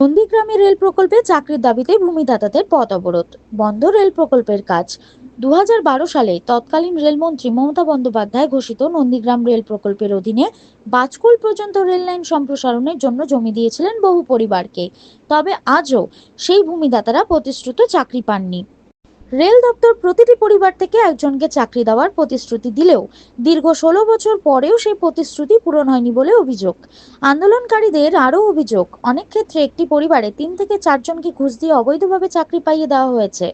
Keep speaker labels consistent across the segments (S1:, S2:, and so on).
S1: নন্দীগ্রামে রেল প্রকল্পে চাকরির দাবিতে ভূমিদাতাদের পথ অবরোধ। বন্ধ রেল প্রকল্পের কাজ। দুহাজার বারো সালে তৎকালীন রেলমন্ত্রী মমতা বন্দ্যোপাধ্যায় ঘোষিত নন্দীগ্রাম রেল প্রকল্পের অধীনে বাজকুল পর্যন্ত রেল লাইন সম্প্রসারণের জন্য জমি দিয়েছিলেন বহু পরিবারকে। তবে আজও সেই ভূমিদাতারা প্রতিশ্রুত চাকরি পাননি। রেল দপ্তর প্রতিটি পরিবার থেকে একজনকে চাকরি দেওয়ার প্রতিশ্রুতি দিলেও দীর্ঘ ষোলো বছর পরেও সেই প্রতিশ্রুতি পূরণ হয়নি বলে অভিযোগ। আন্দোলনকারীদের আরও অভিযোগ, অনেক ক্ষেত্রে একটি পরিবারে তিন থেকে চারজনকে ঘুষ দিয়ে অবৈধভাবে চাকরি পাইয়ে দেওয়া হয়েছে।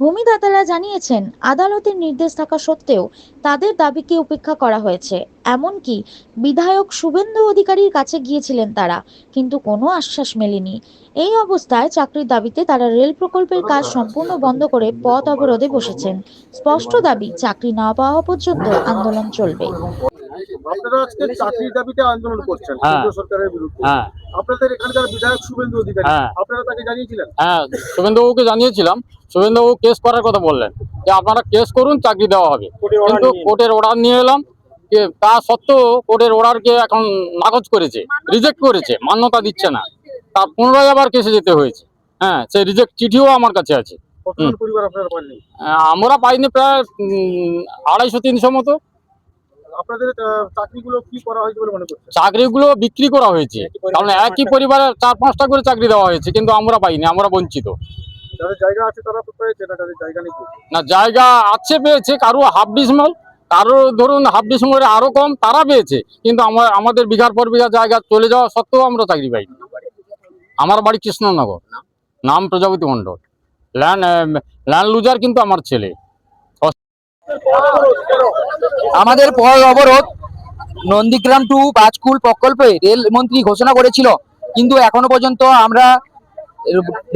S1: ভূমিদাতারা জানিয়েছেন, আদালতের নির্দেশ থাকা সত্ত্বেও তাদের দাবিকে উপেক্ষা করা হয়েছে। এমনকি বিধায়ক শুভেন্দু অধিকারীর কাছে গিয়েছিলেন তারা, কিন্তু কোনো আশ্বাস মেলেনি। এই অবস্থায় চাকরির দাবিতে তারা রেল প্রকল্পের কাজ সম্পূর্ণ বন্ধ করে পথ অবরোধে বসেছেন। স্পষ্ট দাবি, চাকরি না পাওয়া পর্যন্ত আন্দোলন চলবে।
S2: আপনারা আজকে চাকরির দাবিতে আন্দোলন করছেন
S3: হ্যাঁ।
S2: কেন্দ্র সরকারের বিরুদ্ধে।
S3: হ্যাঁ।
S2: আপনাদের এখানকার বিধায়ক শুভেন্দু অধিকারী
S3: হ্যাঁ।
S2: আপনারা তাকে জানিয়েছিলেন?
S3: হ্যাঁ শুভেন্দুবাবুকে জানিয়েছিলাম। শুভেন্দুবাবু কেস করার কথা বললেন। যে আপনারা কেস করুন চাকরি দেওয়া হবে। কিন্তু কোর্টের অর্ডার নিয়ে এলাম। যে তা সত্ত্বেও কোর্টের অর্ডারকে এখন নাকচ করেছে রিজেক্ট করেছে মান্যতা দিচ্ছে না। তা পুনরায় আবার কেসে যেতে হয়েছে। হ্যাঁ সেই রিজেক্ট চিঠিও আমার কাছে আছে। আমরা পাইনি প্রায় আড়াইশো তিনশো মতো।
S2: আপনাদের চাকরিগুলো কি করা হয়েছে বলে মনে করছেন?
S3: চাকরিগুলো বিক্রি করা হয়েছে। কারণ একই পরিবারে চার পাঁচটা করে চাকরি দেওয়া হয়েছে কিন্তু আমরা পাইনি আমরা বঞ্চিত।
S2: যাদের জায়গা আছে তারা তো পেয়েছে না যাদের জায়গা নেই
S3: না জায়গা আছে পেয়েছে কারও হাফ ডিসমাল কারও ধরুন হাফ ডিসমালের আরও কম তারা পেয়েছে। কিন্তু আমার আমাদের বিঘার পর বিঘা জায়গা চলে যাওয়া সত্ত্বেও আমরা চাকরি পাইনি। আমার বাড়ি কৃষ্ণনগর। নাম Prajapati Mondal. Land land loser কিন্তু আমার ছেলে।
S4: আমাদের পথ অবরোধ। নন্দীগ্রাম টু বাজকুল প্রকল্পে রেলমন্ত্রী ঘোষণা করেছিল। কিন্তু এখনও পর্যন্ত আমরা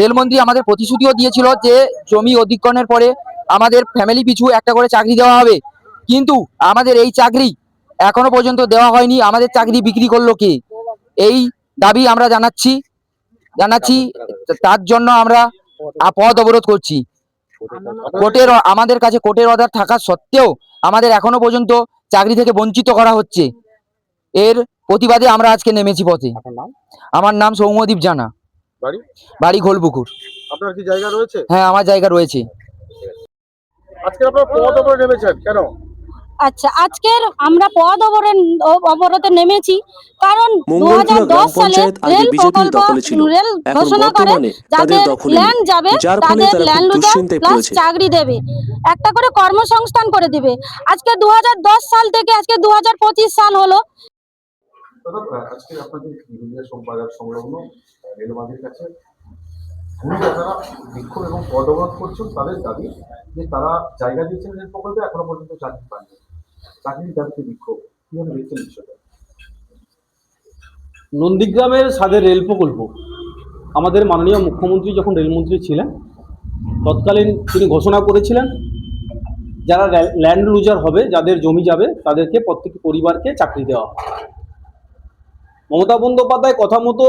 S4: রেলমন্ত্রী আমাদের প্রতিশ্রুতিও দিয়েছিল যে জমি অধিগ্রহণের পরে আমাদের ফ্যামিলি পিছু একটা করে চাকরি দেওয়া হবে। কিন্তু আমাদের এই চাকরি এখনও পর্যন্ত দেওয়া হয়নি। আমাদের চাকরি বিক্রি করল কে? এই দাবি আমরা জানাচ্ছি। জানাচ্ছি। তার জন্য আমরা পথ অবরোধ করছি। কোর্টের আমাদের কাছে কোর্টের অর্ডার থাকা সত্ত্বেও আমাদের এখনও পর্যন্ত চাকরি থেকে বঞ্চিত করা হচ্ছে। এর প্রতিবাদে আমরা আজকে নেমেছি পথে। আমার নাম সৌম্যদীপ জানা।
S2: বাড়ি?
S4: বাড়ি ঘোলপুকুর।
S2: আপনার কি জায়গা রয়েছে?
S4: হ্যাঁ আমার জায়গা রয়েছে।
S2: আজকে আপনারা নেমেছেন কেন?
S5: আচ্ছা আজকের আমরা পদ অবরোধ অবরোধে নেমেছি কারণ দু
S6: মঙ্গলপুরা গ্রাম
S5: সালে রেল প্রকল্প রেল ঘোষণা করে যাদের ল্যান্ড যাবে তাদের ল্যান্ড লুজার প্লাস চাকরি দেবে। একটা করে কর্মসংস্থান করে দিবে। আজকে দু হাজার দশ সাল থেকে আজকে দু হাজার পঁচিশ সাল হলো।
S2: আজকে আপনাদের বিরুলিয়া সংলগ্ন রেলবাঁধের কাছে ভূমিদাতারা বিক্ষোভ এবং পদ অবরোধ করছেন তাদের দাবি যে তারা জায়গা দিয়েছেন রেল প্রকল্পে এখনও পর্যন্ত চাকরি পাননি। চাকরির দাবিতে বিক্ষোভ। কীভাবে দেখছেন বিষয়টা?
S7: নন্দীগ্রামের সাদের রেল প্রকল্প। আমাদের মাননীয় মুখ্যমন্ত্রী যখন রেলমন্ত্রী ছিলেন, তৎকালীন তিনি ঘোষণা করেছিলেন, যারা ল্যান্ড লুজার হবে, যাদের জমি যাবে, তাদেরকে প্রত্যেকটি পরিবারকে চাকরি দেওয়া মমতা বন্দ্যোপাধ্যায় কথা মতো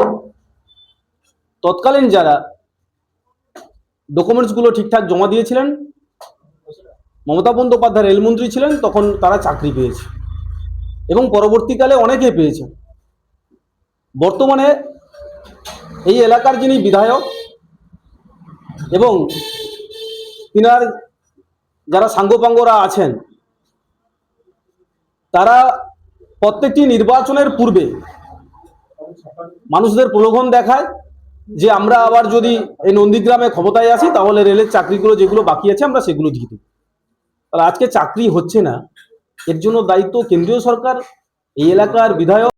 S7: তৎকালীন যারা ডকুমেন্টসগুলো ঠিকঠাক জমা দিয়েছিলেন মমতা বন্দ্যোপাধ্যায় রেলমন্ত্রী ছিলেন, তখন তারা চাকরি পেয়েছে। এবং পরবর্তীকালে অনেকে পেয়েছেন বর্তমানে এই এলাকার যিনি বিধায়ক এবং তিনার যারা সাঙ্গপাঙ্গরা আছেন, তারা প্রত্যেকটি নির্বাচনের পূর্বে মানুষদের প্রলোভন দেখায় যে আমরা আবার যদি এই নন্দীগ্রামে ক্ষমতায় আসি, তাহলে রেলের চাকরিগুলো যেগুলো বাকি আছে, আমরা সেগুলো দিয়ে দেবো। তাহলে আজকে চাকরি হচ্ছে না এর জন্য দায়িত্ব কেন্দ্রীয় সরকার এই এলাকার বিধায়ক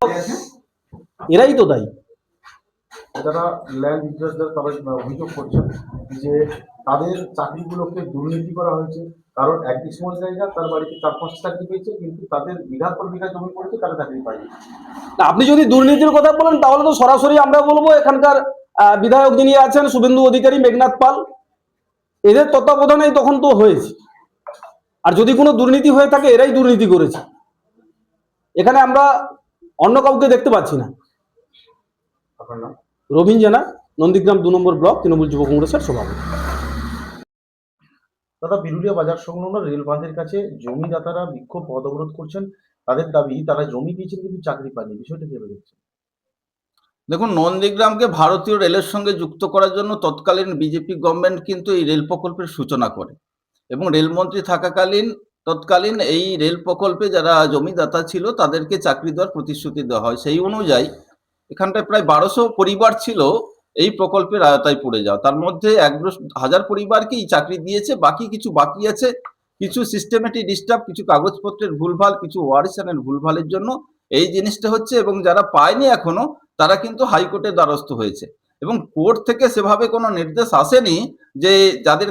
S7: এরাই তো দায়ী।
S2: যারা ল্যান্ড ইন্টারেস্টদের তারা অভিযোগ করছেন যে তাদের চাকরিগুলোকে দুর্নীতি করা হয়েছে কারণ এক ডিসমাল জায়গা তার বাড়িতে চার পাঁচটা চাকরি পেয়েছে কিন্তু তাদের বিঘার পর বিঘা জমি পড়েছে তারা চাকরি পায়নি।
S7: আপনি যদি দুর্নীতির কথা বলেন তাহলে তো সরাসরি আমরা বলব এখানকার বিধায়ক যিনি আছেন শুভেন্দু অধিকারী মেঘনাথ পাল এদের তত্ত্বাবধানেই তখন তো হয়েছে। আর যদি কোনো দুর্নীতি হয়ে থাকে এরাই দুর্নীতি করেছে। এখানে আমরা অন্য কাউকে দেখতে পাচ্ছি না।
S2: আপনার
S7: রবীন জানা নন্দীগ্রাম দু নম্বর ব্লক তৃণমূল যুব কংগ্রেসের সভাপতি।
S2: দাদা বিরুলিয়া বাজার সংলগ্ন রেল বাঁধের কাছে জমিদাতারা বিক্ষোভ পদ অবরোধ করছেন। তাদের দাবি তারা জমি দিয়েছেন কিন্তু চাকরি পায়নি বিষয়টা কীভাবে দেখছেন?
S6: দেখুন নন্দীগ্রামকে ভারতীয় রেলের সঙ্গে যুক্ত করার জন্য তৎকালীন বিজেপি গভর্নমেন্ট কিন্তু এই রেল প্রকল্পের সূচনা করে। এবং রেলমন্ত্রী থাকাকালীন, তৎকালীন এই রেল প্রকল্পে যারা জমিদাতা ছিল, তাদেরকে চাকরি দেওয়ার প্রতিশ্রুতি দেওয়া হয়। সেই অনুযায়ী এখানটায় প্রায় বারোশো পরিবার ছিল, এই প্রকল্পের আয়তায় পড়ে যাওয়া। তার মধ্যে এক হাজার পরিবারকেই চাকরি দিয়েছে, বাকি কিছু বাকি আছে। কিছু সিস্টেমেটিক ডিস্টার্ব কিছু কাগজপত্রের ভুলভাল, কিছু ওয়ারিশনের ভুলভালের জন্য এই জিনিসটা হচ্ছে এবং যারা পায়নি এখনও, তারা কিন্তু হাইকোর্টের দ্বারস্থ হয়েছে। এবং কোর্ট থেকে সেভাবে কোনো নির্দেশ আসেনি যে যাদের